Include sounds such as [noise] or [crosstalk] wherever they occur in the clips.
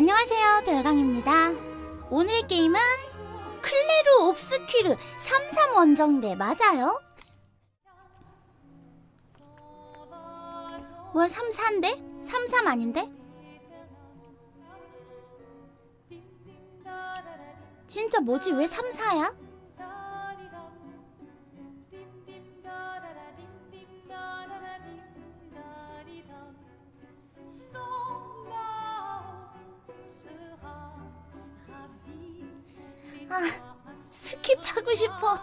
안녕하세요, 별강입니다. 오늘의 게임은 클레르 옵스퀴르 33 원정대 맞아요? 뭐야 34인데? 33 아닌데? 진짜 뭐지? 왜 34야? 아, 스킵하고 싶어.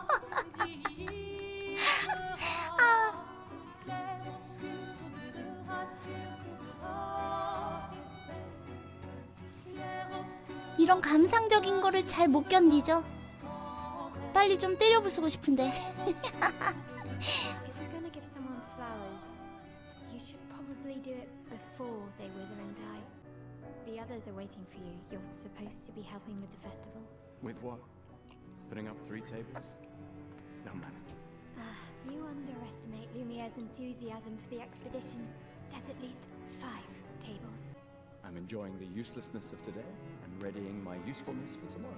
아, 이런 감상적인 거를 잘 못 견디죠. 빨리 좀 때려 부수고 싶은데. With what? Putting up three tables? Don't manage. Ah, you underestimate Lumiere's enthusiasm for the expedition. There's at least five tables. I'm enjoying the uselessness of today and readying my usefulness for tomorrow.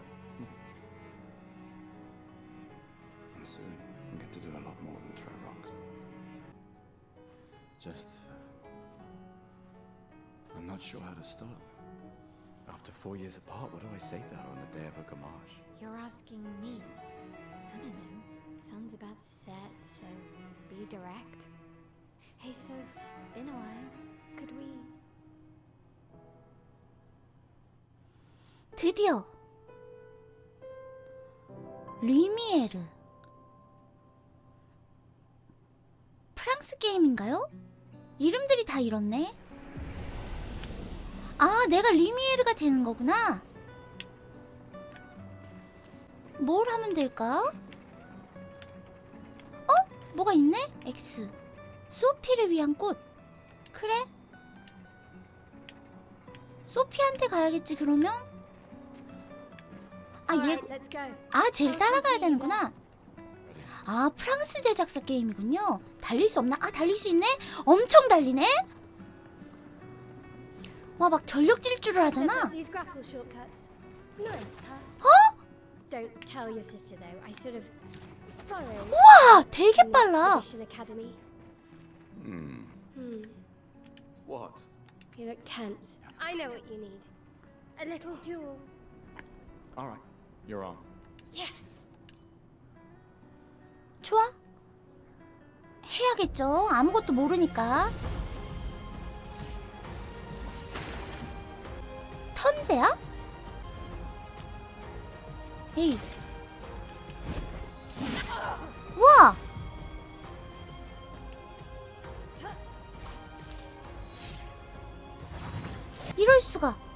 and soon I'll get to do a lot more than throw rocks. Just. I'm not sure how to start. After four years apart, what do I say to her on the day of her gamache? You're asking me. I don't know. Sun's about to set, so be direct. Hey, Soph, been a while. Could we? 드디어 리미에르 프랑스 게임인가요? 이름들이 다 이렇네. 아, 내가 리미에르가 되는 거구나. 뭘 하면 될까? 어? 뭐가 있네? X. 소피를 위한 꽃. 그래? 소피한테 가야겠지 그러면? 아, 얘. 아, 제일 따라가야 되는구나. 아, 프랑스 제작사 게임이군요. 달릴 수 없나? 아, 달릴 수 있네? 엄청 달리네? 와, 막 전력 질주를 하잖아. 어? Don't tell your sister though. I sort of borrowed 와, from 되게 빨라. Hmm. Hmm. What? You look tense. I know what you need. A little jewel. Alright, you're on. Yes. 좋아. 해야겠죠. 아무것도 모르니까. 턴제야? 에이. 우와! 이럴 수가.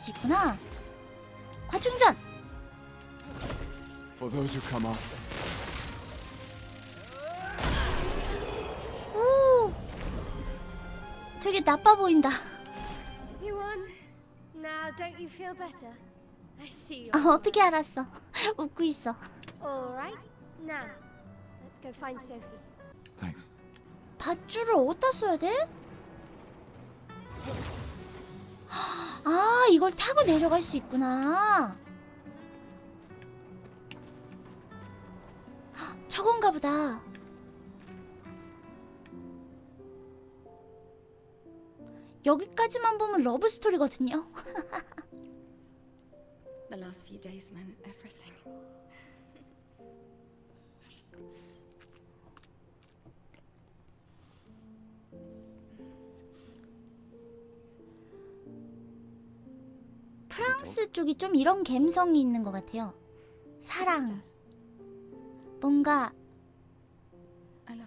수 있구나. 과충전. For those who come after. 오. 되게 나빠 보인다. You won. Now, don't you feel better? I see you. 아, 어떻게 알았어? 웃고 있어. All right. Now, let's go find Sophie. Thanks. 밧줄을 어디다 써야 돼? 아, 이걸 타고 내려갈 수 있구나. 저건가 보다. 여기까지만 보면 러브 스토리거든요. [laughs] The last few days meant everything. 프랑스 쪽이 좀 이런 감성이 있는 것 같아요. 사랑. 뭔가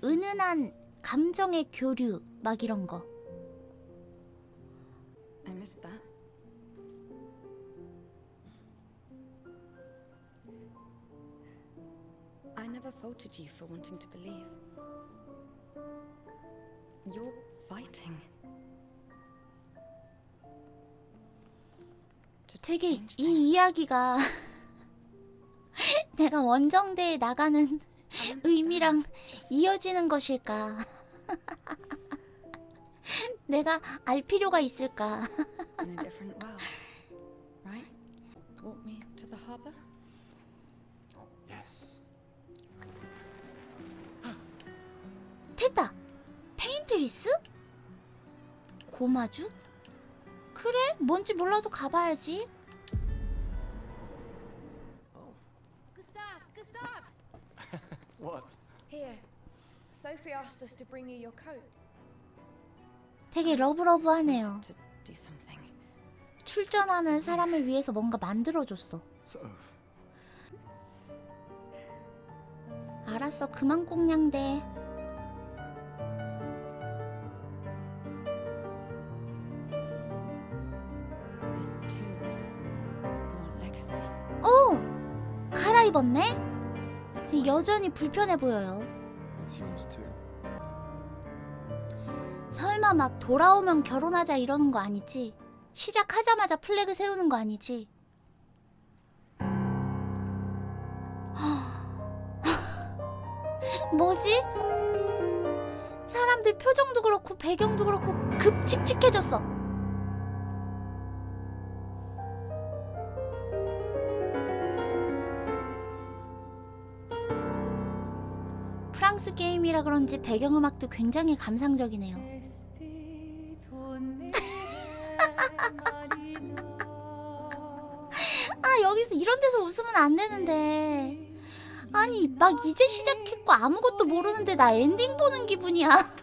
은은한 감정의 교류 막 이런 거. I miss that. I never faulted you for wanting to believe. You're fighting. 되게 이. 이야기가 내가 원정대에 나가는. 의미랑 이어지는 것일까? 내가 알 필요가 있을까? in a different world, right? Walk me to the harbor. Yes. 됐다. 페인트리스? 고마주? 그래, 뭔지 몰라도 가봐야지. Gustav, Gustav! What? Here. Sophie asked us to bring you your coat. 되게 러브러브하네요. To do something. 출전하는 사람을 위해서 뭔가 만들어줬어. So, 알았어, 그만 꽁냥대. 여전히 불편해 보여요. 설마 막 돌아오면 결혼하자 이러는 거 아니지? 시작하자마자 플래그 세우는 거 아니지? [laughs] 뭐지? 사람들 표정도 그렇고 배경도 그렇고 급 칙칙해졌어. 프랑스 게임이라 그런지 배경음악도 굉장히 감상적이네요. [laughs] 아 여기서 이런 데서 웃으면 안 되는데 아니 막 이제 시작했고 아무것도 모르는데 나 엔딩 보는 기분이야 [laughs]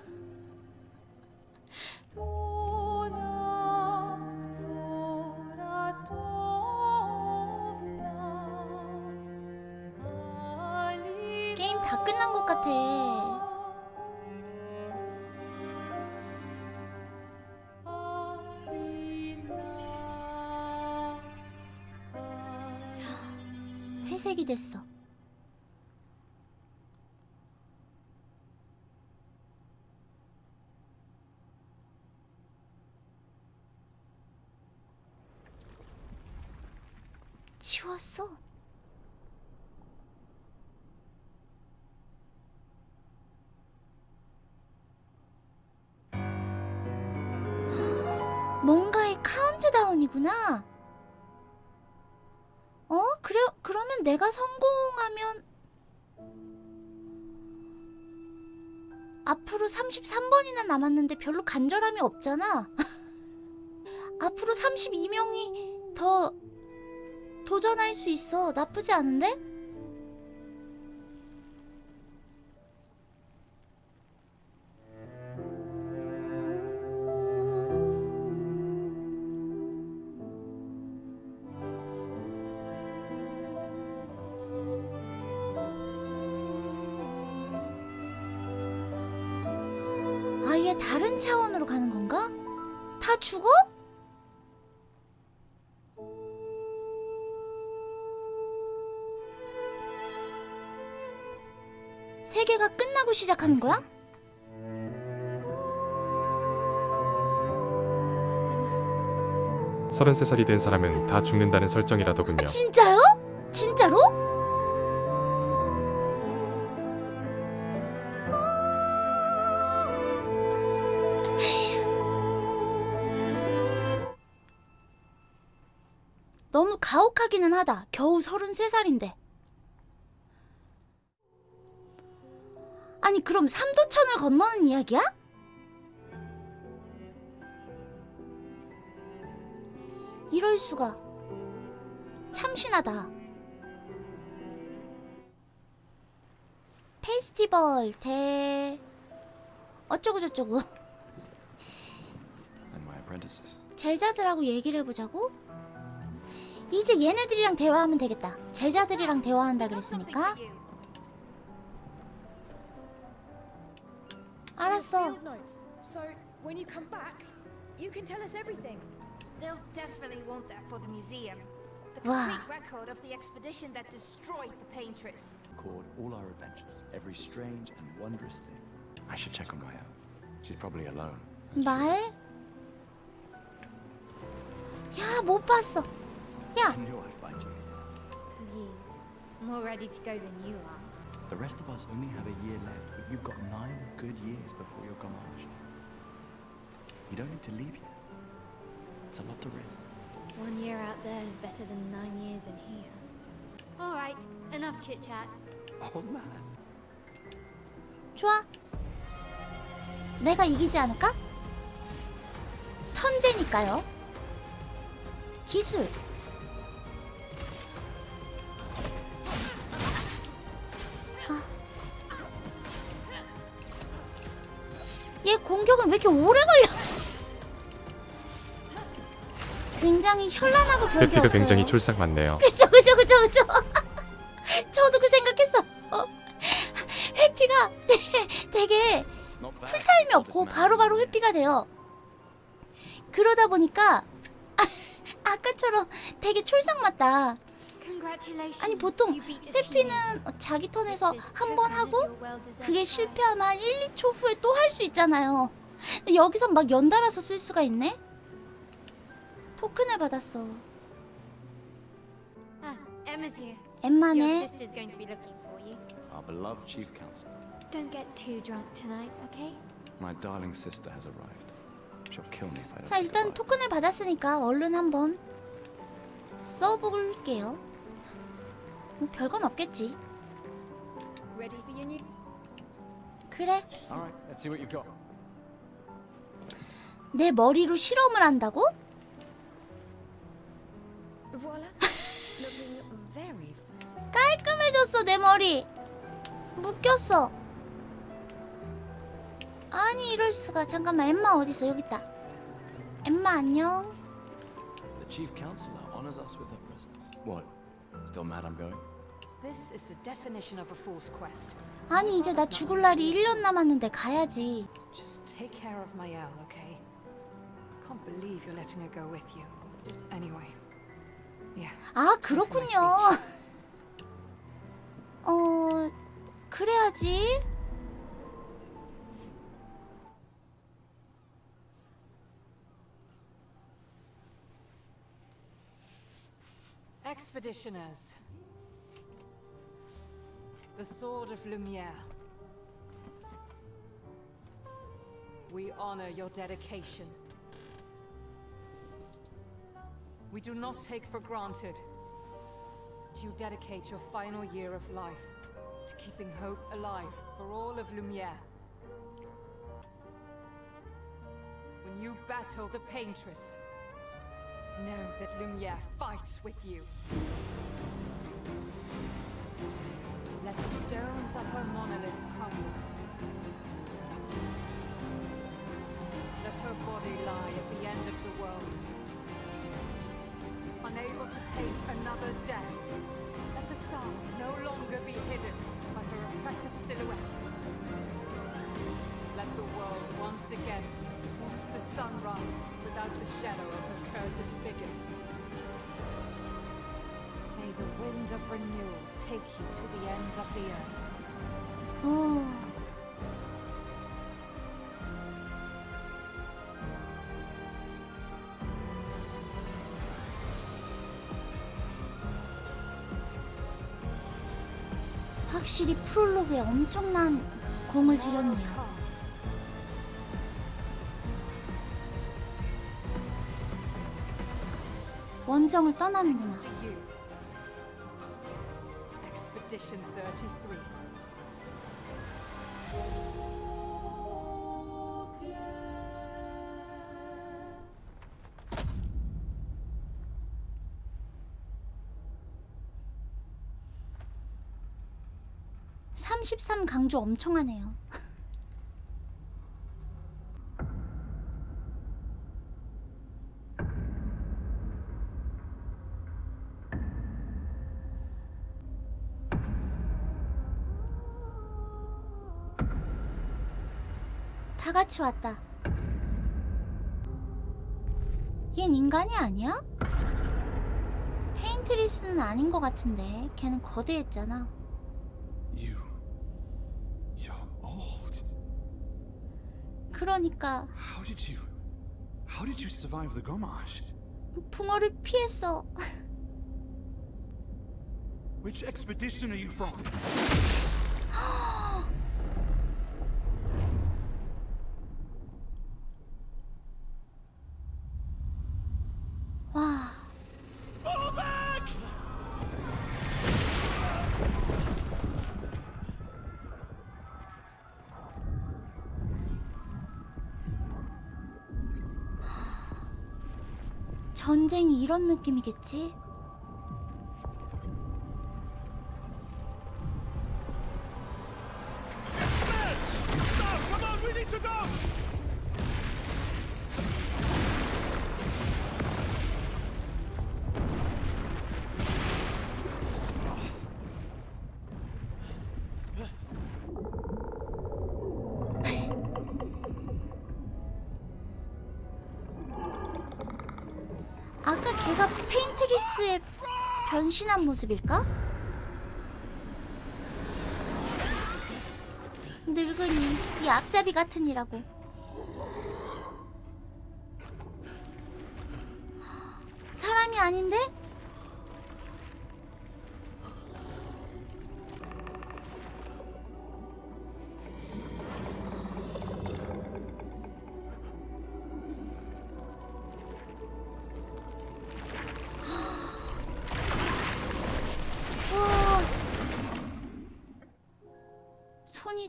회색이 됐어 치웠어 뭔가의 카운트다운이구나. 어? 그래 그러면 내가 성공하면 앞으로 33번이나 남았는데 별로 간절함이 없잖아. [laughs] 앞으로 32명이 더 도전할 수 있어. 나쁘지 않은데? 세계가 끝나고 시작하는 거야? 33살이 된 사람은 다 죽는다는 설정이라더군요. 진짜 페스티벌 대 어쩌고 저쩌고 And my apprentices. 제자들하고 얘기를 해보자고. 이제 얘네들이랑 대화하면 되겠다. 제자들이랑 대화한다 그랬으니까. 알았어. Field notes. So when you come back, you can tell us everything. They'll definitely want that for the museum. The Wow. complete record of the expedition that destroyed the Paintress. Record all our adventures, every strange and wondrous thing. I should check on Maya. She's probably alone. 말? 야, 못 봤어. 야, I knew I'd find you. Please. More ready to go than you are. The rest of us only have a year left, but you've got nine good years before your Gamage. You don't need to leave yet. It's a lot to risk. One year out there is better than nine years in here. All right, enough chit chat. Man. 좋아. 내가 이기지 않을까? 턴제니까요. 기술. 아. 얘 공격은 왜 이렇게 오래 걸려? 굉장히 현란하고 별게 해피가 없어요. 굉장히 촐싹 맞네요. 그죠 그죠 그죠 그죠 저도 그 풀타임이 없고 바로바로 회피가 돼요 그러다 보니까 아, 아까처럼 되게 촐싹 맞다 Congratulations. 아니 보통. 회피는 자기 턴에서 한 번 하고 그게. 실패하면 한 1, 2초 후에 또 할 수 있잖아요 여기선 막 연달아서 쓸 수가 있네 토큰을 받았어 Ah, Emma's here. Your 엠만에 sister's going to be looking for you. Our beloved chief counselor. Don't get too drunk tonight, okay? My darling sister has arrived. She'll kill me if I don't. 자 일단. 토큰을 받았으니까 얼른 한번 써볼게요 뭐 별건 없겠지 Ready for your new. 그래 All right, let's see what you've got. 내 머리로 실험을 한다고? Voila. Looking very fine. 깔끔해졌어 내 머리 묶였어 아니 이럴 수가 잠깐만 엠마 어딨어 여기 있다 엠마 안녕 The chief counselor honors us with her presence. What? Still mad I'm going? This is the definition of a fool's quest. 아니 이제 나 죽을 날이 1년 남았는데 가야지 Just take care of Mayel, okay? Can't believe you're letting her go with you. Anyway, yeah. 아 그렇군요 어 그래야지 Expeditioners. The Sword of Lumiere. We honor your dedication. We do not take for granted that you dedicate your final year of life to keeping hope alive for all of Lumiere. When you battle the Paintress, Know that Lumiere fights with you. Let the stones of her monolith crumble. Let her body lie at the end of the world. Unable to paint another death. Let the stars no longer be hidden by her oppressive silhouette. Let the world once again watch the sun rise without the shadow of cursed figure. May the wind of renewal take you to the ends of the earth. 어 확실히 프롤로그에 엄청난 공을 들였네요. 원정을 떠나는구나. Thanks to you. Expedition 33. 삼십삼 강조 엄청 하네요. 다 같이 왔다. 얜 인간이 아니야? 페인트 페인트리스는 아닌 것 같은데 걔는 거대했잖아. You. You're old. 그러니까 How did you. How did you survive the Gomage? 붕어를 피했어. Which expedition are you from? 와. 전쟁 이 이런 느낌이겠지? 페인트리스의 변신한 모습일까? 늙은이, 이 앞잡이 같으니라고. 사람이 아닌데?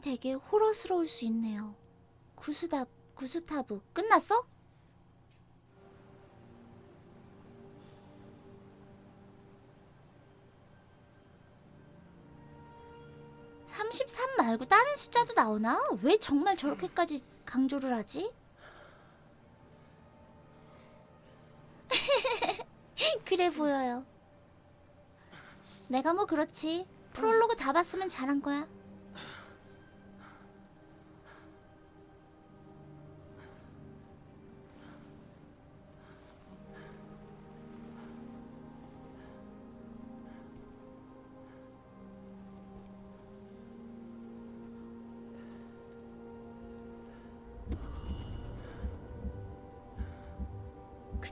되게 호러스러울 수 있네요. 구스다 구스타브 끝났어? (33) 말고 다른 숫자도 나오나? 왜 정말 저렇게까지 강조를 하지? [laughs] 그래 보여요. 내가 뭐 그렇지. 프롤로그 다 봤으면 잘한 거야.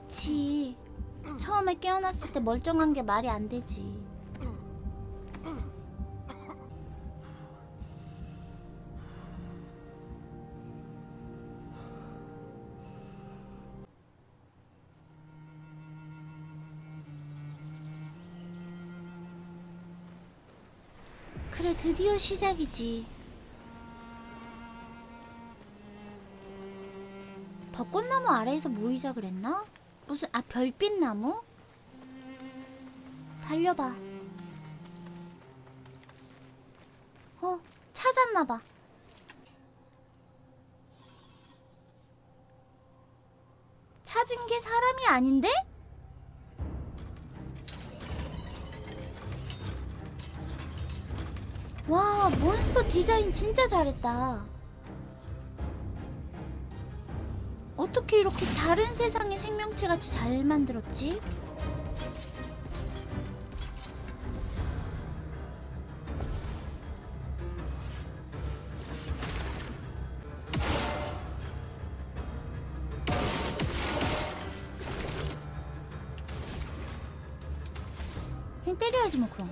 그치. 처음에 깨어났을 때 멀쩡한 게 말이 안 되지. 그래, 드디어 시작이지. 벚꽃나무 아래에서 모이자 그랬나? 무슨 아 별빛 나무? 달려봐. 어 찾았나봐. 찾은 게 사람이 아닌데? 와 몬스터 디자인 진짜 잘했다. 어떻게 이렇게 다른 세상의 생명체 같이 잘 만들었지? 그냥 때려야지 뭐 그럼.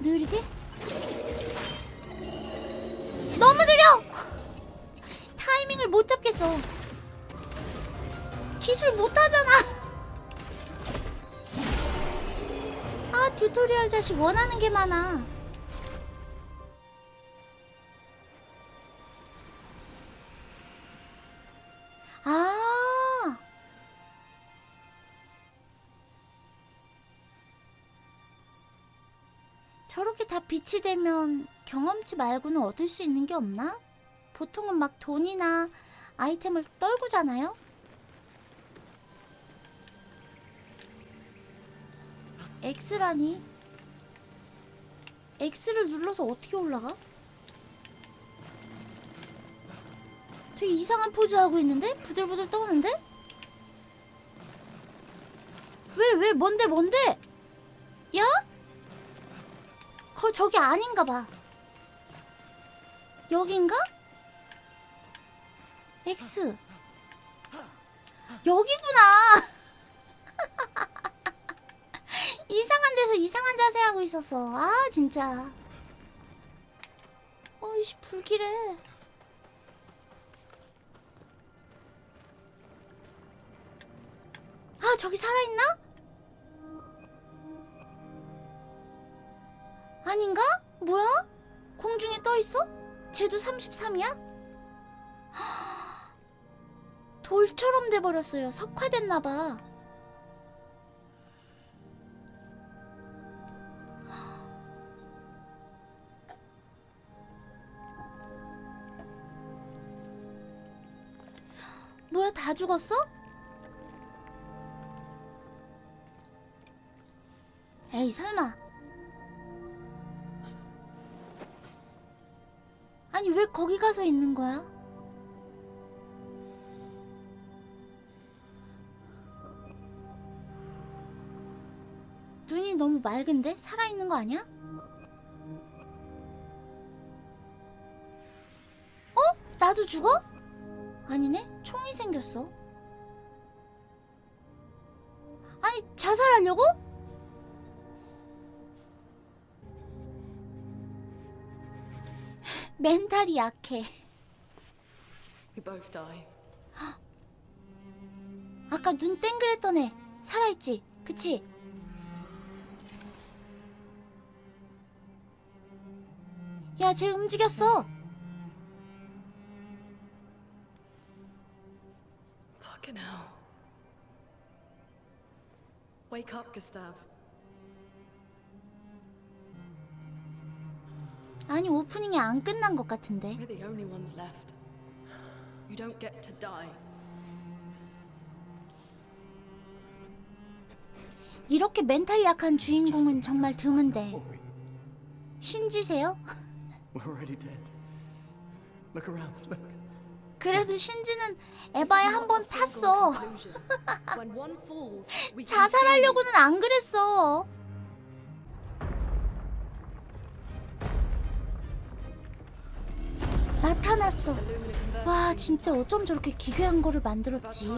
느리게? 너무 느려! 타이밍을 못 잡겠어. 기술 못 하잖아. 아, 튜토리얼 자식 원하는 게 많아. 아. 저렇게 다 빛이 되면 경험치 말고는 얻을 수 있는 게 없나? 보통은 막 돈이나 아이템을 떨구잖아요? X라니? X를 눌러서 어떻게 올라가? 되게 이상한 포즈 하고 있는데? 부들부들 떠는데? 왜, 왜, 뭔데, 뭔데? 야? 거, 저기 아닌가 봐. 여긴가? X. 여기구나! [laughs] 이상한 데서 이상한 자세 하고 있었어. 아, 진짜. 어이씨, 불길해. 아, 저기 살아있나? 아닌가? 뭐야? 공중에 떠 있어? 쟤도 33이야? 돌처럼 돼버렸어요. 석화됐나봐. 뭐야, 다 죽었어? 에이, 설마. 아니, 왜 거기 가서 있는 거야? 맑은데? 살아있는 거 아니야? 어? 나도 죽어? 아니네? 총이 생겼어. 아니, 자살하려고? [laughs] 멘탈이 약해. We both die. 아까 눈 땡그랬던 애 살아있지? 그치? 야, 쟤 움직였어. Fucking hell. Wake up, Gustav. 아니, 오프닝이 안 끝난 것 같은데. We're the only ones left. You don't get to die. 이렇게 멘탈 약한 주인공은 정말 드문데. 신지세요? We're already dead. Look around. Look. 그래도 신지는 에바에 한 번 탔어. 자살하려고는 안 그랬어. 나타났어. 와, 진짜 어쩜 저렇게 기괴한 거를 만들었지?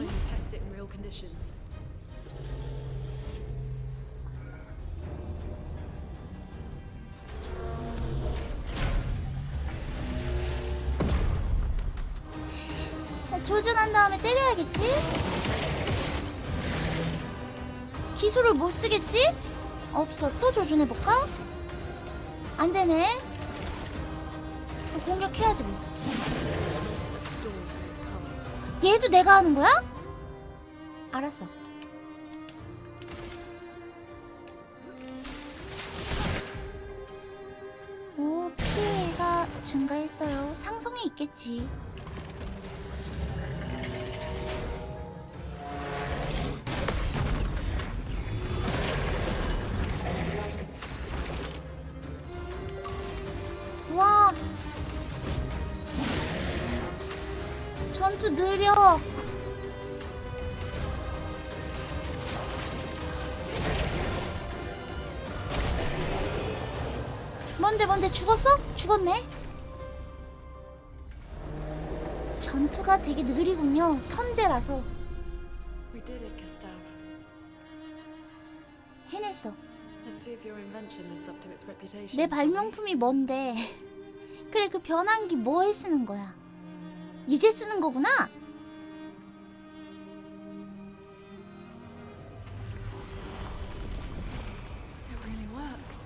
다음에 때려야겠지? 기술을 못 쓰겠지? 없어. 또 조준해볼까? 안 되네. 공격해야지 뭐. 얘도 내가 하는 거야? 알았어. 오, 피해가 증가했어요. 상성이 있겠지. 전투가 되게 느리군요. 현재라서 We did it, Gustav. 해냈어. Let's see if your invention lives up to its reputation. 내? 발명품이 뭔데? 그래 그 변환기 뭐에 쓰는 거야? 이제 쓰는 거구나. It really works.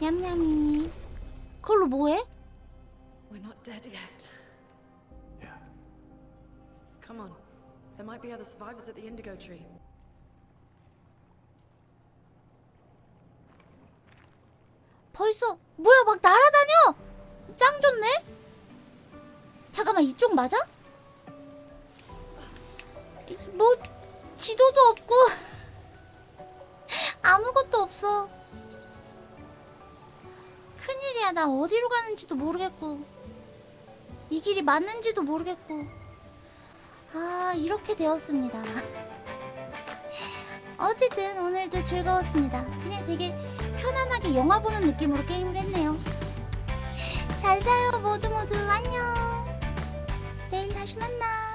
냠냠이. 그걸로 뭐해? We're not dead yet. Come on. There might be other survivors at the Indigo Tree. 벌써 뭐야 막 날아다녀. 짱 좋네. 잠깐만 이쪽 맞아? 이- 뭐 지도도 없고 [laughs] 아무것도 없어. 큰일이야 나 어디로 가는지도 모르겠고 이 길이 맞는지도 모르겠고 아 이렇게 되었습니다. 어쨌든 오늘도 즐거웠습니다. 그냥 되게 편안하게 영화 보는 느낌으로 게임을 했네요. 잘 자요 모두 모두 안녕. 내일 다시 만나.